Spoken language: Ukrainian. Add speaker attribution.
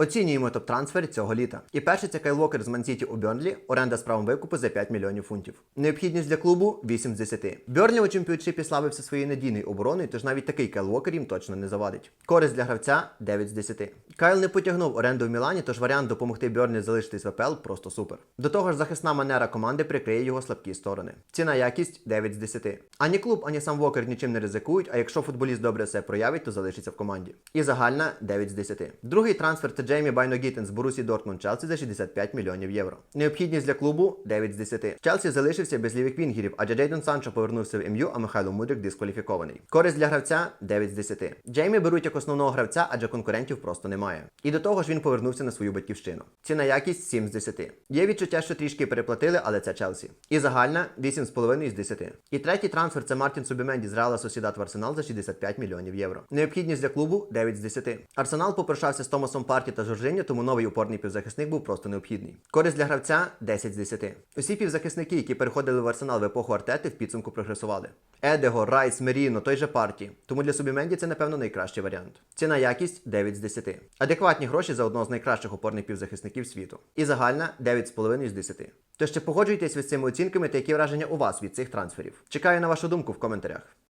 Speaker 1: Оцінюємо топ-трансфер цього літа. І перший це Кайлокер з Мансіті у Бернлі, оренда з правом викупу за 5 мільйонів фунтів. Необхідність для клубу 8 з 10. Бьорнлі у чемпіоншипі славився своєю надійною обороною, тож навіть такий Кайлокер їм точно не завадить. Користь для гравця 9 з 10. Кайл не потягнув оренду в Мілані, тож варіант допомогти Бьорнлі залишитись в АПЛ просто супер. До того ж, захисна манера команди прикриє його слабкі сторони. Ціна якість 9 з 10. Ані клуб, ані сам Вокер нічим не ризикують, а якщо футболіст добре все проявить, то залишиться в команді. І загальна 9 з 10. Другий трансфер це Джеймі Байногіттен з Борусі Дортмунд Челсі за 65 мільйонів євро. Необхідність для клубу 9 з 10. Челсі залишився без лівих вінгерів, адже Джейден Санчо повернувся в МЮ, а Михайло Мудрик дискваліфікований. Користь для гравця 9 з 10. Джеймі беруть як основного гравця, адже конкурентів просто немає. І до того ж він повернувся на свою батьківщину. Ціна якість 7 з 10. Є відчуття, що трішки переплатили, але це Челсі. І загальна 8,5 з 10. І третій трансфер це Мартін Субіменді з Реала Сосідат в Арсенал за 65 мільйонів євро. Необхідність для клубу 9 з 10. Арсенал попрощався з Томасом Парті та Жоржиньо, тому новий упорний півзахисник був просто необхідний. Користь для гравця 10 з 10. Усі півзахисники, які переходили в Арсенал в епоху Артети, в підсумку прогресували. Едего, Райс, Меріно, той же Парті. Тому для Субіменді це, напевно, найкращий варіант. Ціна якість 9 з 10. Адекватні гроші за одного з найкращих опорних півзахисників світу. І загальна 9,5 з 10. Тож чи погоджуєтесь ви з цими оцінками та які враження у вас від цих трансферів? Чекаю на вашу думку в коментарях.